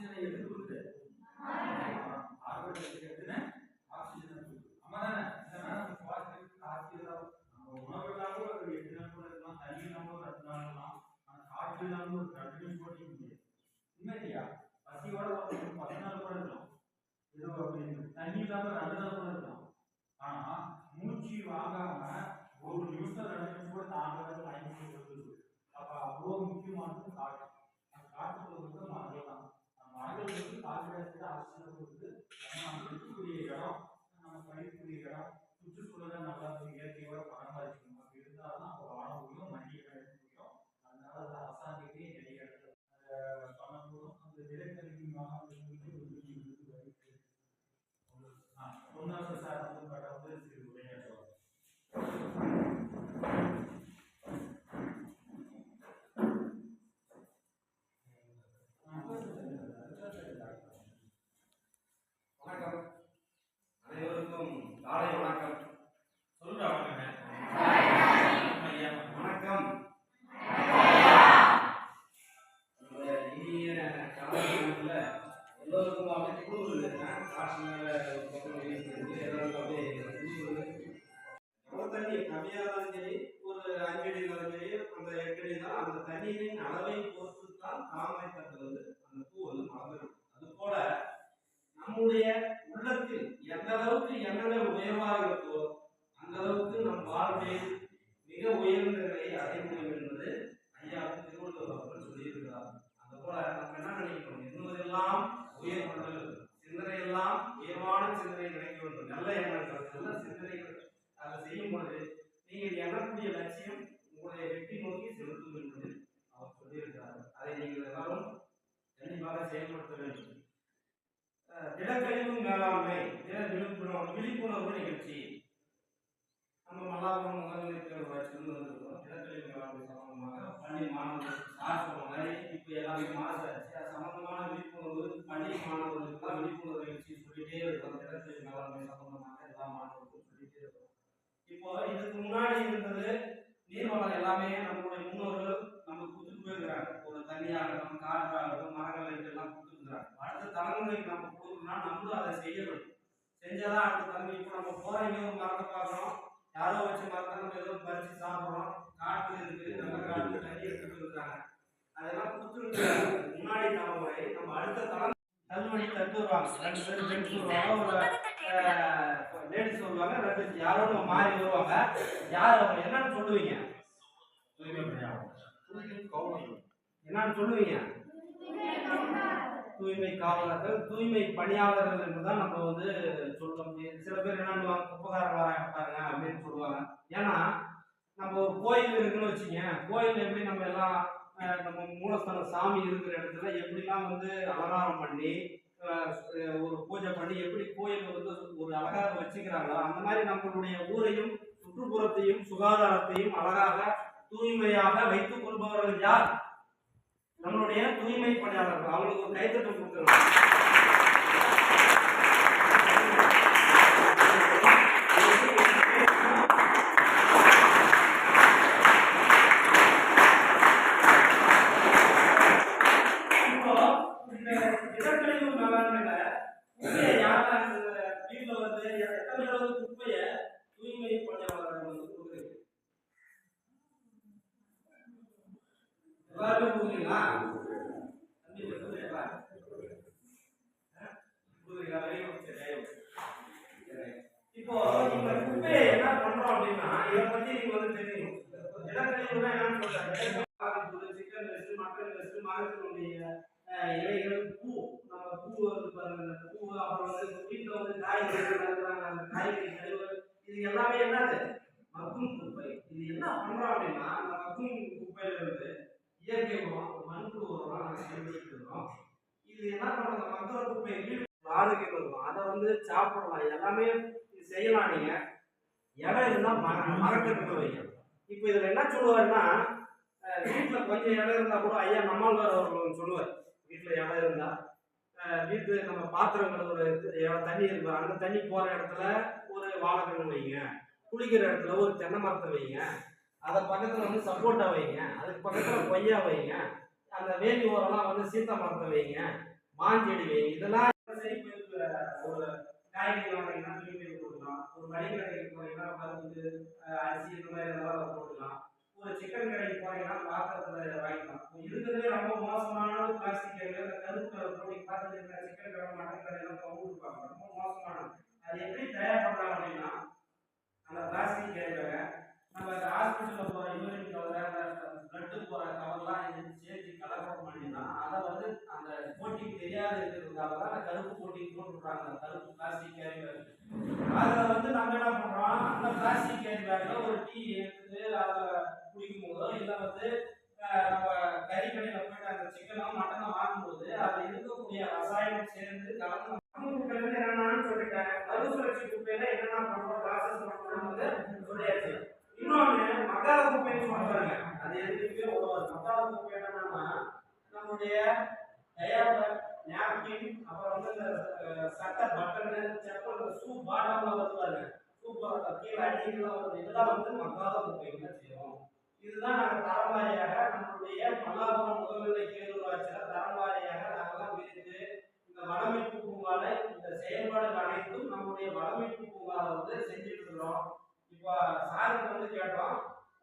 ஆக்சிஜனை எது கார்பன் எடுத்துன்னு ஆக்சிஜனை கொடுக்குது நம்ம சுவாசிக்கிறதுக்கு காற்று நம்ம உணவு இல்லாம ஒரு எட்டு நாள் கூட இருக்கலாம் தண்ணி இல்லாம ஒரு ரெண்டு நாள் இருக்கலாம். காற்று ஒரு முடியாது பசியோட ஒரு பத்து நாள் கூட இருக்கலாம். ஏதோ அப்படின்னு தண்ணி ரெண்டு நாள் கூட தான் அளவை பொறுத்து தான் தாமரை தட்டு அந்த பூ வந்து மலர்ந்துடும் அது போல நம்முடைய உள்ளத்தில் எந்த அளவுக்கு எண்ணங்கள் உயர்வாக இருக்கோ அந்த அளவுக்கு நம் வாழ்வில் மிக உயர்ந்த நிலையை அடைய முடியும் என்பது ஐயா திருவள்ளுவர் அவர்கள் சொல்லியிருக்கிறார் அது போல நம்ம என்ன நினைக்கிறோம் எண்ணுவதெல்லாம் உயர்வுள்ளது சிந்தனையெல்லாம் உயர்வான சிந்தனை நினைக்க வேண்டும் நல்ல எண்ணங்கள் நல்ல சிந்தனைகள் அதை செய்யும் பொழுது நீங்கள் எண்ணக்கூடிய லட்சியம் உங்களுடைய வெற்றி நோக்கி செலுத்தும் என்பது அவர் சொல்லியிருக்கிறார் அதை நீங்கள் எல்லாரும் கண்டிப்பாக செயல்படுத்த வேண்டும் திடக்கழிவு மேலாண்மை திட விழிப்புணர்வு விழிப்புணர்வு நிகழ்ச்சி. நம்ம மல்லாபுரம் முதல்நிலை வச்சிருந்து வந்திருக்கோம். திடக்கழிவு மேலாண்மை சம்பந்தமாக பள்ளி மாணவர்கள் சார் சொன்ன மாதிரி இப்போ எல்லாமே மாசாச்சு அது சம்பந்தமான விழிப்புணர்வு பள்ளி மாணவர்களுக்கு தான் விழிப்புணர்வு நிகழ்ச்சி சொல்லிட்டே இருக்கோம். திடக்கழிவு மேலாண்மை சம்பந்தமாக எல்லா மாணவர்களுக்கும் சொல்லிட்டே இருக்கோம். இப்போ இதுக்கு முன்னாடி இருந்தது நீர்வளம் எல்லாமே நம்மளுடைய முன்னோர்கள் போயிருக்கிறாங்க ஒரு தண்ணியாகட்டும் காற்றாகட்டும் மரங்கள் எல்லாம் கொடுத்துருக்குறாங்க அடுத்த தலைமுறைக்கு நம்ம கொடுக்கணும்னா நம்மளும் அதை செய்ய வேண்டும் செஞ்சாதான் அடுத்த தலைமுறை. இப்போ நம்ம போற எங்கேயோ ஒரு மரத்தை பார்க்குறோம் யாரோ வச்ச மரத்தை நம்ம ஏதோ பறிச்சு சாப்பிட்றோம். காட்டு இருக்கு நல்ல காட்டு தண்ணி எடுத்துட்டு இருக்கிறாங்க அதெல்லாம் கொடுத்துருக்காங்க முன்னாடி தலைமுறை நம்ம அடுத்த தலைமுறை தள்ளுவடி தட்டு வருவாங்க ரெண்டு பேரும் ஜென்ஸ் வருவாங்க ஒரு லேடிஸ் வருவாங்க ரெண்டு யாரோ நம்ம மாறி வருவாங்க யார் அவங்க என்னன்னு சொல்லுவீங்க? என்னன்னு சொல்லுவீங்க? தூய்மை காவலர்கள் தூய்மை பணியாளர்கள் என்றுதான் நம்ம வந்து சொல்றோம். சில பேர் என்ன பண்ணுவாங்க? குப்பைக்காரங்க வராங்க அப்படின்னு சொல்லுவாங்க. ஏன்னா நம்ம ஒரு கோயில் இருக்குன்னு வச்சுங்க கோயில் எப்படி நம்ம எல்லாம் நம்ம மூலஸ்தான சாமி இருக்கிற இடத்துல எப்படிலாம் வந்து அலங்காரம் பண்ணி ஒரு பூஜை பண்ணி எப்படி கோயில் வந்து ஒரு அழகாக வச்சுக்கிறாங்களோ அந்த மாதிரி நம்மளுடைய ஊரையும் சுற்றுப்புறத்தையும் சுகாதாரத்தையும் அழகாக தூய்மையாக வைத்துக் கொள்பவர்கள் யார்? நம்மளுடைய தூய்மை பணியாளர்கள். அவங்களுக்கு ஒரு கைத்தட்டம் கொடுத்துருவோம் இப்போ இந்த திடக்கழிவு மேலாண்மையில குப்பையை யாரெல்லாம் இந்த வீட்டுல வந்து எத்தனை அளவு குப்பையை தூய்மை பணியாளர்கள் வந்து கொடுக்குறீங்க எல்லாருமே கொடுக்குறீங்களா தம்பி கொடுக்குறீங்களா கொடுக்குறீங்களா வெரி குட் சரி சரி. இப்போ இந்த குப்பையை என்ன பண்றோம் அப்படின்னா இதை பத்தி நீங்க வந்து தெரியும். திடக்கழிவுனா என்னன்னு சொல்றாங்க. சிக்கன் வேஸ்ட் மட்டன் வேஸ்ட் மரத்தினுடைய இலைகள் பூ. நம்ம பூ வந்து பாருங்க பூ அப்புறம் வந்து வீட்டில் வந்து காய்கறி நறுக்குறாங்க அந்த காய்கறி கழிவுகள் இது எல்லாமே என்னது? மக்கும் குப்பை. இது என்ன பண்றோம் அப்படின்னா அந்த மக்கும் குப்பையில இருந்து இயற்கை உரம் மண்புழு உரம்லாம் நாங்கள் பயன்படுத்திட்டு இது என்ன பண்ணுறது மக்கிற குப்பை வீடு. ஆரோக்கியம் இருக்கும் அதை வந்து சாப்பிடலாம். எல்லாமே இது செய்யலாம் நீங்கள் இடம் இருந்தால் மர மரக்கட்டு வைங்க. இப்போ இதில் என்ன சொல்லுவாருன்னா வீட்டில் கொஞ்சம் இடம் இருந்தால் கூட ஐயா நம்மாழ்வார் அவர்கள் சொல்லுவார் வீட்டில் இடம் இருந்தால் வீட்டு நம்ம பாத்திரங்கள் ஒரு இடம் தண்ணி இருப்பார் அந்த தண்ணி போகிற இடத்துல ஒரு வாழைக்கன்று வைங்க. குளிக்கிற இடத்துல ஒரு தென்னை மரத்தை வைங்க. அதை பக்கத்தில் வந்து சப்போட்டா வைங்க. அதுக்கு பக்கத்தில் கொய்யா வைங்க. அந்த வேலி ஓரம்லாம் வந்து சீத்தா மரத்தை வைங்க. மாஞ்செடி வைங்க. இதெல்லாம் சரி போயிருக்கு ஒரு காய்கறி வாங்கினா துணி போய் போட்டுக்கலாம் ஒரு மளிகை கடைக்கு அரிசி இந்த மாதிரி இதெல்லாம் போட்டுக்கலாம் ஒரு சிக்கன் கடைக்கு போனீங்கன்னா பாத்திரத்துல வாங்கிக்கலாம் இப்போ இருக்கிறதுலே ரொம்ப மோசமானது பிளாஸ்டிக் கேள்வி அந்த கருப்பு கலர் போட்டி பார்த்துட்டு சிக்கன் கடை மட்டன் கடை எல்லாம் தொங்க ரொம்ப மோசமானது. அது எப்படி தயார் பண்ணலாம் அப்படின்னா அந்த பிளாஸ்டிக் கேள்வியாக நம்ம இந்த ஹாஸ்பிட்டலில் போகிற யூரின் கவர் அந்த பிளட்டு போகிற கவர்லாம் எடுத்து சேர்த்து கலப்படம் பண்ணினா அதை வந்து அந்த போட்டிக்கு தெரியாத இருக்கிறதுனால தான் அந்த கருப்பு போட்டிக்கு போட்டுருக்காங்க அந்த கருப்பு பிளாஸ்டிக் கேரி பேக் அதில் அந்த சிக்கனோ மட்டனோ வாங்கும்போது அதில் இருக்கக்கூடிய ரசாயனம் சேர்ந்து கலந்து என்னன்னு சொல்லிட்டாங்க இருந்து என்னென்னு மறுசுழற்சி குப்பையில என்னென்ன பண்ணுறோம் ப்ராசஸ் பண்ணுறது சொல்லியாச்சு. இன்னொன்று மக்காத குப்பைன்னு சொல்றாங்க அது எதுக்குமே உதவாது. மக்காத குப்பை என்னன்னா நம்முடைய டயாபர் நாப்கின் அப்புறம் வந்து இந்த சட்டை பட்டனு செப்பல் ஷூ பாட்டம்லாம் வருவாங்க பாருங்க. ஷூ பாட்டம் கீழே அடிக்கலாம் வருது இதெல்லாம் வந்து மக்காத குப்பை என்ன செய்யும் இதுதான் நாங்கள் தரவாரியாக நம்மளுடைய மல்லாபுரம் முதல்நிலை கேரூராட்சியில் தரவாரியாக நாங்கள்லாம் பிரித்து இந்த வளமீட்பு பூங்காவில் இந்த செயல்பாடுகள் அனைத்தும் நம்முடைய வளமீட்பு பூங்காவை வந்து செஞ்சுட்டு இருக்கிறோம். இப்போ சாருக்கு வந்து கேட்டோம்.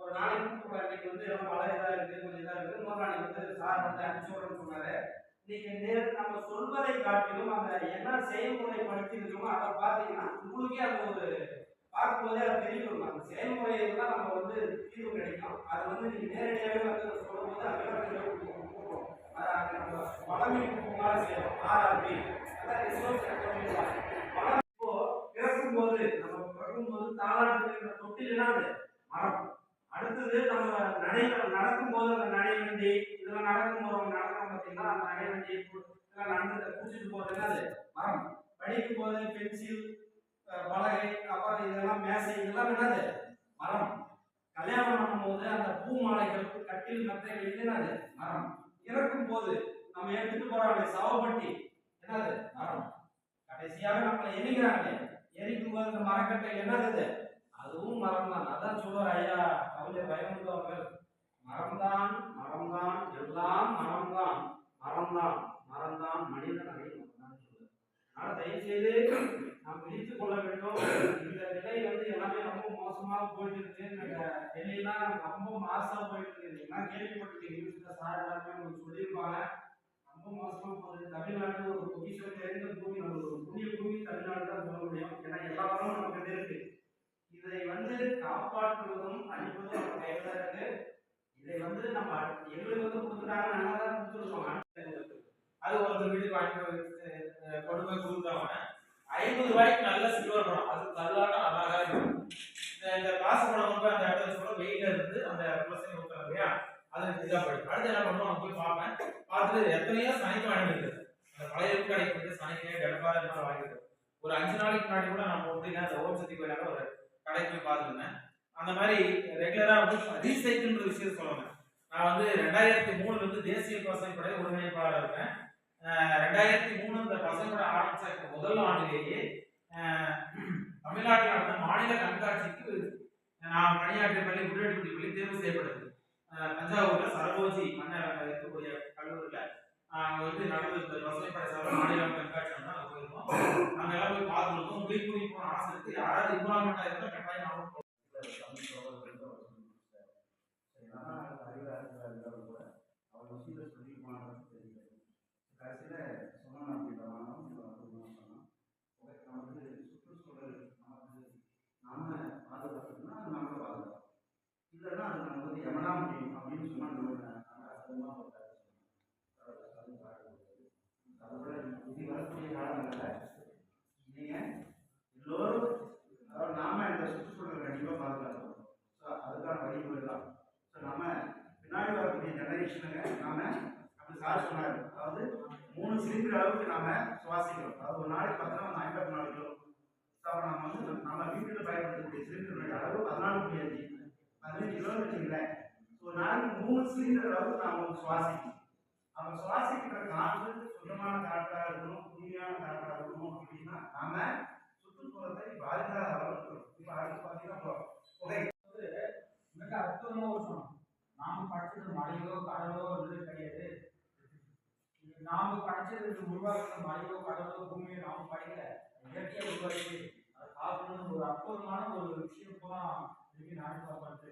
ஒரு நாளைக்கு கூட அன்னைக்கு வந்து எல்லாம் மழை இதாக இருக்குது கொஞ்சம் இதாக இருக்குது இன்னொரு நாளைக்கு வந்து சார் வந்து அனுப்பிச்சு விடுறேன்னு சொன்னார். இன்னைக்கு நேர் நம்ம சொல்வதை காட்டிலும் அந்த என்ன செயல்முறைப்படுத்தி இருக்கோமோ அதை பார்த்தீங்கன்னா உங்களுக்கே அந்த ஒரு பார்க்கும்போதே அது தெரியும் அந்த செயல்முறையில் தான் நம்ம வந்து தீர்வு கிடைக்கும். அது வந்து நீங்க நேரடியாகவே வந்து சொல்லும்போது அதெல்லாம் கூப்பிடும் அதை அங்க நம்ம வளமீட்பு பூங்கால ஆர்ஆர்பி அதான் ரிசோர்ஸ் வளம் இப்போ பிறக்கும்போது நம்ம பிறக்கும்போது தாளாட்டு தொட்டில்னா அது மரம் அடுத்தது நம்ம நடை நடக்கும்போது அந்த நடைவண்டி இதெல்லாம் நடக்கும்போது அவங்க நடக்கிறோம் பார்த்தீங்கன்னா அந்த நடைவண்டி இதெல்லாம் நடந்து குடிச்சிட்டு போறதுன்னா அது மரம் படிக்கும் போது பென்சில் அஹ், பலகை அப்புறம் இதெல்லாம் மேசை இதெல்லாம் என்னது? மரம். கல்யாணம் பண்ணும்போது அந்த பூ மாலைகள் கட்டில் மெத்தைகள் இது என்னது? மரம். இறக்கும் போது நம்ம எடுத்துட்டு போறாங்க சவப்பட்டி. என்னது? மரம். கடைசியாக நம்மளை எரிக்கிறாங்க எரிக்கும் போது இந்த மரக்கட்டை என்னது அதுவும் மரம் தான். அதான் சொல்லுவார் ஐயா கவிஞர் பயமுண்டு அவர்கள். மரம்தான் மரம்தான் எல்லாம் மரம்தான் மரம்தான் மரம்தான் மனிதன் அடையும் அதனால தயவு செய்து நாம் பிரித்துக் கொள்ள வேண்டும். இந்த நிலை வந்து எல்லாமே ரொம்ப மோசமாக போயிட்டு இருக்கு. இந்த ரொம்ப மாசா போயிட்டு இருக்கு. எல்லாம் கேள்விப்பட்டிருக்கீங்க நியூஸ்ல சார் எல்லாருமே உங்களுக்கு சொல்லியிருப்பாங்க. ரொம்ப மோசமா போகுது. தமிழ்நாட்டில் ஒரு பொக்கிஷம் தெரிந்த பூமி நம்ம ஒரு புதிய பூமி தமிழ்நாடு தான் சொல்ல முடியும். ஏன்னா எல்லா வளமும் நமக்கு இருக்கு இதை வந்து காப்பாற்றுவதும் அழிப்பதும் நம்ம கையில தான் இருக்கு. இதை வந்து நம்ம எங்களுக்கு வந்து கொடுத்துட்டாங்க. நல்லா தான் கொடுத்துருக்கோம். அது ஒரு வீடு வாங்கி போய் கொண்டு போய் கொடுத்தவங்க ஐநூறு ரூபாய்க்கு நல்ல சில்வர் பணம் அது கல்லான அழகா இருக்கும். இந்த- காசு பணம் வந்து அந்த இடத்துல சொல்ல வெயில இருந்து அந்த பிரச்சனை ஊத்துறாங்க இல்லையா? அது இதாக போயிடும் அடுத்து என்ன பண்ணுவோம்? போய் பார்ப்பேன். பார்த்துட்டு எத்தனையோ சனிக்கிழமை இருக்குது அந்த பழைய கடைக்கு வந்து சனிக்கிழமை டெலபார் இந்த மாதிரி வாங்கிருக்கு ஒரு அஞ்சு நாளைக்கு முன்னாடி கூட நம்ம வந்து அந்த ஓம் சக்தி கோயிலாக ஒரு கடைக்கு போய் பார்த்துருந்தேன். அந்த மாதிரி ரெகுலராக வந்து ரீசைக்கிள்ன்ற விஷயம் சொல்லுவேன். நான் வந்து ரெண்டாயிரத்தி மூணுல இருந்து தேசிய பசங்க படை ஒருங்கிணைப்பாளர் இருக்கேன் ரெண்டாயிரத்தி மூணு இந்த பசங்களோட ஆரம்பிச்ச முதல் ஆண்டிலேயே தமிழ்நாட்டில் நடந்த மாநில கண்காட்சிக்கு நான் பணியாற்றிய பள்ளி முன்னெடுப்பு பள்ளி தேர்வு செய்யப்பட்டது தஞ்சாவூர்ல சரபோஜி மன்னர் இருக்கக்கூடிய கல்லூரியில அங்க வந்து நடந்த இந்த பசங்க மாநில கண்காட்சி வந்து அங்க போயிருந்தோம். அங்க எல்லாம் போய் பார்த்துருக்கோம் விழிப்புணர்வு போன ஆசை இருக்கு. யாராவது இன்வால்மெண்டா இருந்தா கட்டாயம் நானும் கடைசியில் சொன்னோம் அப்படின்றோம் சொன்னோம் நமக்கு சுற்றுச்சூழல் நமக்கு நாம பாதுகாக்கணும்னா அது நமக்கு பாதுகாக்கும் இல்லைன்னா அது நம்ம வந்து எவனா முடியும் அப்படின்னு சொன்னா நம்ம நம்ம அர்த்தமாக ஒரு கருத்து சொல்லணும். அதோட வரக்கூடிய காலங்களில் நீங்க எல்லோரும் அதாவது நாம இந்த சுற்றுச்சூழல் கண்டிப்பாக பாதுகாக்கணும். ஸோ அதுக்கான வழிமுறை தான். ஸோ நம்ம பின்னாடி வரக்கூடிய ஜெனரேஷனுங்க நாம அப்படி சார் சொன்னார். அதாவது மூணு சிலிண்டர் அளவுக்கு நாம சுவாசிக்கிறோம். அதாவது ஒரு நாளைக்கு பார்த்தோம்னா ஐம்பத்தி நாலு கிலோ. ஸோ அப்போ நம்ம வந்து நம்ம வீட்டில் பயன்படுத்தக்கூடிய சிலிண்டருடைய அளவு பதினாலு முடியாது வந்து கிலோமீட்டர் ஸோ நாளைக்கு மூணு சிலிண்டர் அளவுக்கு நாம் அவங்க சுவாசிக்கணும் அவங்க சுவாசிக்கிற காற்று சுத்தமான காற்றாக இருக்கணும் தூய்மையான காற்றாக இருக்கணும் அப்படின்னா நாம சுற்றுப்புறத்தை பாதிக்காத அளவுக்கு இப்போ அடுத்து பார்த்தீங்கன்னா போகிறோம் மிக அற்புதமாக சொல்லணும் நாம் படிச்சது மழையோ கடலோ வந்து கிடையாது. நாம் படிச்சது உருவாக்கிற மழையோ கடலோ பூமியோ நாம் படிக்கல. இயற்கையை உருவாக்கி அது பார்க்கணும்னு ஒரு அற்புதமான ஒரு விஷயம் பூரா இன்னைக்கு நாட்டு பார்த்து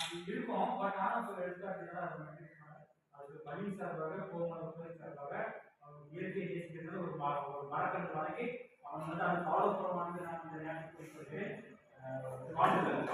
அது இருக்கும் பட் ஆனால் இப்போ எடுத்துக்காட்டுனா அது மெட்ரிக்ஸ்னால அது பள்ளி சார்பாக கோமல துறை சார்பாக அவங்க இயற்கை நேசிக்கிறது ஒரு ம- ஒரு மரக்கன்று வழங்கி அவங்க வந்து அதை ஃபாலோ பண்ணுவாங்க நான் இந்த சொல்லிட்டு வாழ்த்துக்கள்